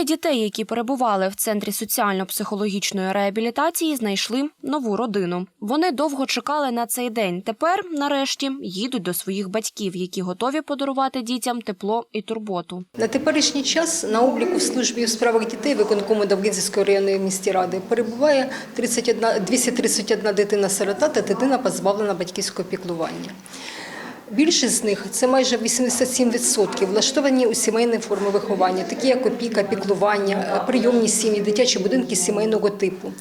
Двоє дітей, які перебували в центрі соціально-психологічної реабілітації, знайшли нову родину. Вони довго чекали на цей день. Тепер, нарешті, їдуть до своїх батьків, які готові подарувати дітям тепло і турботу. На теперішній час на обліку в службі у справах дітей виконкому Давидівської районної місті ради перебуває 31, 231 дитина-сирота та дитина позбавлена батьківського піклування. Більшість з них це майже 87% влаштовані у сімейні форми виховання, такі як опіка, піклування, прийомні сім'ї, дитячі будинки сімейного типу.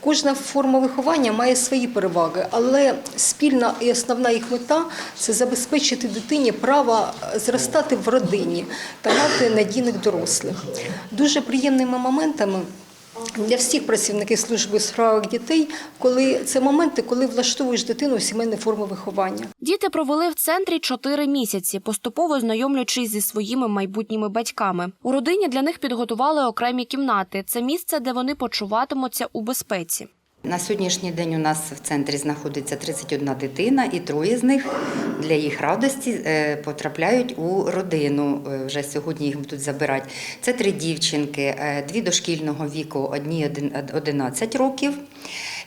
Кожна форма виховання має свої переваги, але спільна і основна їх мета це забезпечити дитині право зростати в родині та мати надійних дорослих. Дуже приємними моментами. Для всіх працівників служби у справах дітей, коли це моменти, коли влаштовуєш дитину у сімейні форми виховання. Діти провели в центрі чотири місяці, поступово знайомлячись зі своїми майбутніми батьками. У родині для них підготували окремі кімнати. Це місце, де вони почуватимуться у безпеці. На сьогоднішній день у нас в центрі знаходиться 31 дитина, і троє з них для їх радості е, потрапляють у родину. Е, Вже сьогодні їх будуть забирати. Це три дівчинки, е, дві дошкільного віку, одні 11 років.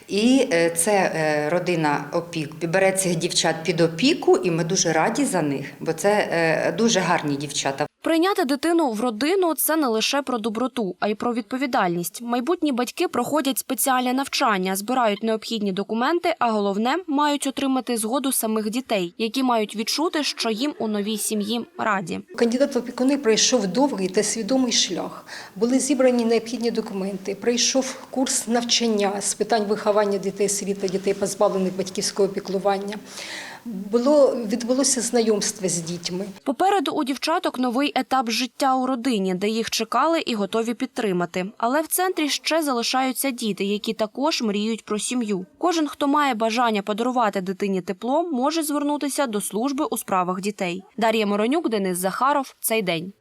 І це родина опік бере цих дівчат під опіку, і ми дуже раді за них, бо це дуже гарні дівчата. Прийняти дитину в родину це не лише про доброту, а й про відповідальність. Майбутні батьки проходять спеціальне навчання, збирають необхідні документи, а головне мають отримати згоду самих дітей, які мають відчути, що їм у новій сім'ї раді. Кандидат в опікуни пройшов довгий та свідомий шлях. Були зібрані необхідні документи. Пройшов курс навчання з питань виховання дітей сиріт та дітей, позбавлених батьківського піклування. Було відбулося знайомство з дітьми. Попереду у дівчаток новий етап життя у родині, де їх чекали і готові підтримати. Але в центрі ще залишаються діти, які також мріють про сім'ю. Кожен, хто має бажання подарувати дитині тепло, може звернутися до служби у справах дітей. Дар'я Моронюк, Денис Захаров. Цей день.